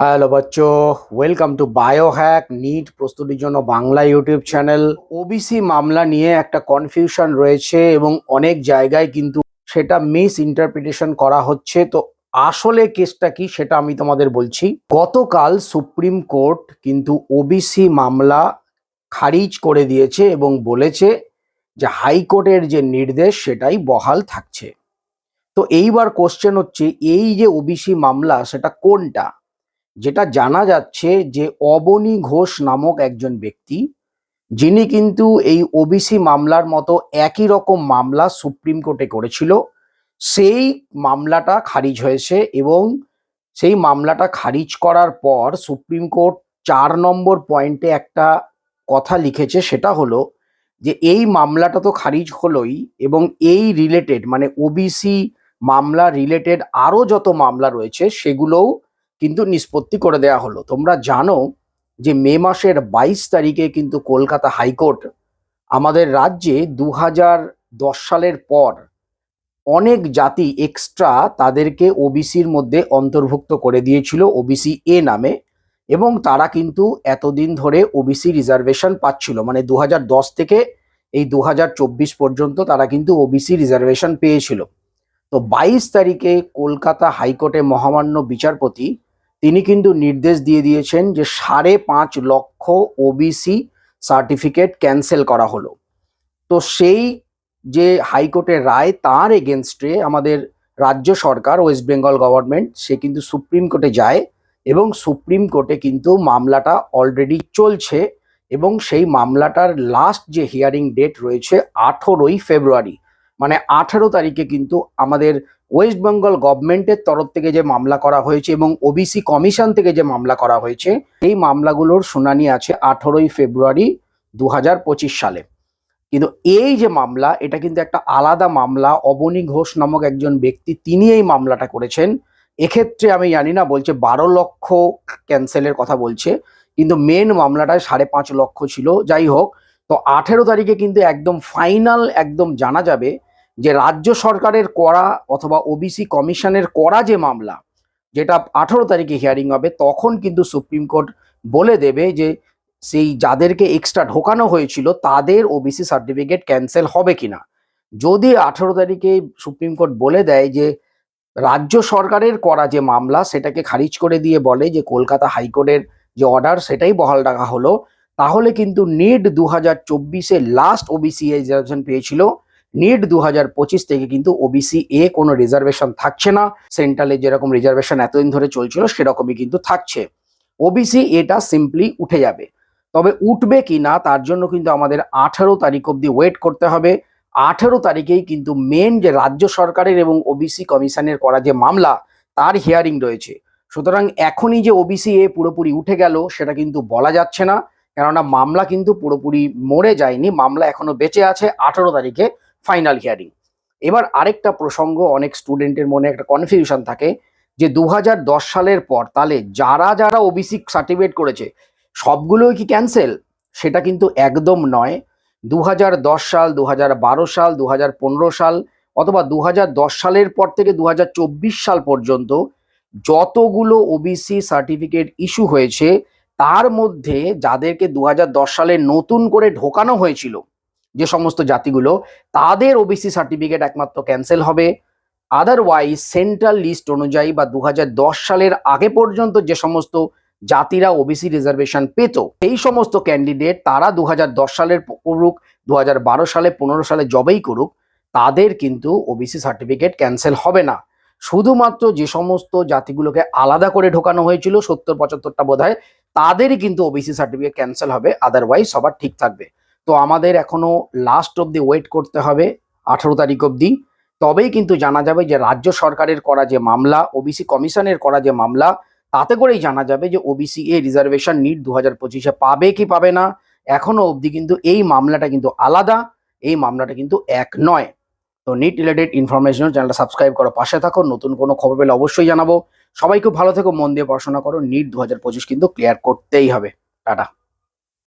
Hello বাচ্চো। Welcome to bio hack NEET প্রস্তুতির জন্য Bangla YouTube channel OBC মামলা নিয়ে একটা কনফিউশন রয়েছে এবং অনেক জায়গায় কিন্তু সেটা মিস ইন্টারপ্রিটেশন করা হচ্ছে। তো আসলে কেসটা কি সেটা আমি তোমাদের বলছি। গতকাল সুপ্রিম কোর্ট কিন্তু ওবিসি মামলা খারিজ করে দিয়েছে এবং বলেছে যে হাইকোর্টের যে নির্দেশ সেটাই বহাল থাকছে। তো এইবার কোশ্চেন হচ্ছে, এই যে ওবিসি মামলা সেটা কোনটা? যেটা জানা যাচ্ছে যে অবনী ঘোষ নামক একজন ব্যক্তি, যিনি কিন্তু এই ওবিসি মামলার মতো একই রকম মামলা সুপ্রিম কোর্টে করেছিল, সেই মামলাটা খারিজ হয়েছে এবং সেই মামলাটা খারিজ করার পর সুপ্রিম কোর্ট চার নম্বর পয়েন্টে একটা কথা লিখেছে, সেটা হলো যে এই মামলাটা তো খারিজ হলোই এবং এই রিলেটেড মানে ওবিসি মামলা রিলেটেড আরও যত মামলা রয়েছে সেগুলোও কিন্তু নিষ্পত্তি করে দেওয়া হলো। তোমরা জানো যে মে মাসের বাইশ তারিখে কিন্তু কলকাতা হাইকোর্ট আমাদের রাজ্যে দু দশ সালের পর অনেক জাতি এক্সট্রা তাদেরকে ওবিসির মধ্যে অন্তর্ভুক্ত করে দিয়েছিল ওবিসি এ নামে। এবং তারা কিন্তু এতদিন ধরে ওবিসি রিজার্ভেশন পাচ্ছিল। মানে দু হাজার দশ থেকে এই দু হাজার চব্বিশ পর্যন্ত তারা কিন্তু ওবিসি রিজার্ভেশন পেয়েছিল। তো বাইশ তারিখে কলকাতা হাইকোর্টে মহামান্য বিচারপতি তিনি কিন্তু নির্দেশ দিয়ে দিয়েছেন যে সাড়ে পাঁচ লক্ষ ওবিসি সার্টিফিকেট ক্যান্সেল করা হলো। তো সেই যে হাইকোর্টের রায় তার এগেনস্টে আমাদের রাজ্য সরকার ওয়েস্ট বেঙ্গল গভর্নমেন্ট সে কিন্তু সুপ্রিম কোর্টে যায় এবং সুপ্রিম কোর্টে কিন্তু মামলাটা অলরেডি চলছে এবং সেই মামলাটার লাস্ট যে হিয়ারিং ডেট রয়েছে আঠেরোই ফেব্রুয়ারি মানে আঠেরো তারিখে কিন্তু আমাদের ওয়েস্ট বেঙ্গল গভর্নমেন্টের তরফ থেকে যে মামলা করা হয়েছে এবং ওবিসি কমিশন থেকে যে মামলা করা হয়েছে, এই মামলাগুলোর শুনানি আছে আঠেরোই ফেব্রুয়ারি দু হাজার পঁচিশ সালে। কিন্তু এই যে মামলা, এটা কিন্তু একটা আলাদা মামলা। অবনী ঘোষ নামক একজন ব্যক্তি তিনি এই মামলাটা করেছেন। এক্ষেত্রে আমি জানি না, বলছে বারো লক্ষ ক্যান্সেলের কথা বলছে, কিন্তু মেন মামলাটায় সাড়ে পাঁচ লক্ষ ছিল। যাই হোক, তো আঠেরো তারিখে কিন্তু একদম ফাইনাল একদম জানা যাবে যে রাজ্য সরকারের করা অথবা ওবিসি কমিশনের করা যে মামলা, যেটা আঠেরো তারিখে হিয়ারিং হবে, তখন কিন্তু সুপ্রিম কোর্ট বলে দেবে যে সেই যাদেরকে এক্সট্রা ঢোকানো হয়েছিল, তাদের ওবিসি সার্টিফিকেট ক্যান্সেল হবে কিনা। যদি আঠেরো তারিখে সুপ্রিম কোর্ট বলে দেয় যে রাজ্য সরকারের করা যে মামলা, সেটাকে খারিজ করে দিয়ে বলে যে কলকাতা হাইকোর্টের যে অর্ডার সেটাই বহাল রাখা হলো, তাহলে কিন্তু নিট দু হাজার চব্বিশে লাস্ট ওবিসি রিজার্ভেশন পেয়েছিল। নিট দু হাজার পঁচিশ থেকে কিন্তু ওবিসি এ কোনো রিজার্ভেশন থাকছে না। সেন্ট্রালে যেরকম রিজার্ভেশন এতদিন ধরে চলছিল, সেরকমই কিন্তু থাকছে। ওবিসি এটা সিম্পলি উঠে যাবে। তবে উঠবে কি না, তার জন্য কিন্তু আমাদের আঠেরো তারিখ অবধি ওয়েট করতে হবে। আঠেরো তারিখেই কিন্তু মেন যে রাজ্য সরকারের এবং ওবিসি কমিশনের করা যে মামলা, তার হিয়ারিং রয়েছে। সুতরাং এখনই যে ওবিসি এ পুরোপুরি উঠে গেল, সেটা কিন্তু বলা যাচ্ছে না। কেননা মামলা কিন্তু পুরোপুরি মরে যায়নি, মামলা এখনও বেঁচে আছে আঠেরো তারিখে। Final hearing. এবার আরেকটা প্রসঙ্গ, অনেক স্টুডেন্টের মনে একটা কনফিউশন থাকে যে দু হাজার দশ সালের পর তাহলে যারা যারা ওবিসি সার্টিফিকেট করেছে, সবগুলোই কি ক্যান্সেল সেটা কিন্তু একদম নয়। দু সাল দু হাজার বারো সাল দু হাজার পনেরো সাল অথবা দু হাজার দশ সালের পর থেকে দু হাজার চব্বিশ সাল পর্যন্ত যতগুলো ওবিসি সার্টিফিকেট ইস্যু হয়েছে, তার মধ্যে যাদেরকে দু হাজার দশ সালে নতুন করে ঢোকানো হয়েছিল যে সমস্ত জাতিগুলো, তাদের ওবিসি সার্টিফিকেট একমাত্র ক্যান্সেল হবে। আদারওয়াইজ সেন্ট্রাল লিস্ট অনুযায়ী বা দু হাজার দশ সালের আগে পর্যন্ত যে সমস্ত জাতিরা ওবিসি রিজার্ভেশন পেত এই সমস্ত ক্যান্ডিডেট তারা দু হাজার দশ সালের করুক দু হাজার বারো সালে, পনেরো সালে জবেই করুক, তাদের কিন্তু ওবিসি সার্টিফিকেট ক্যান্সেল হবে না। শুধুমাত্র যে সমস্ত জাতিগুলোকে আলাদা করে ঢোকানো হয়েছিল, সত্তর পঁচাত্তরটা বোধ হয় তাদেরই কিন্তু ওবিসি সার্টিফিকেট ক্যান্সেল হবে আদারওয়াইজ সবার ঠিক থাকবে। তো আমাদের এখনও লাস্ট অবধি ওয়েট করতে হবে আঠারো তারিখ অবধি। তবেই কিন্তু জানা যাবে যে রাজ্য সরকারের করা যে মামলা ওবিসি কমিশনের করা যে মামলা, তাতে করেই জানা যাবে যে ওবিসি এ রিজার্ভেশন নিট দু হাজার পঁচিশে পাবে কি পাবে না। এখনও অবধি কিন্তু এই মামলাটা কিন্তু আলাদা, এই মামলাটা কিন্তু এক নয়। তো নিট রিলেটেড ইনফরমেশন চ্যানেলটা সাবস্ক্রাইব করো, পাশে থাকো, নতুন কোনো খবর পেলে অবশ্যই জানাব। সবাই খুব ভালো থেকো, মন দিয়ে পড়াশোনা করো নিট দু হাজার পঁচিশ কিন্তু ক্লিয়ার করতেই হবে। টাটা।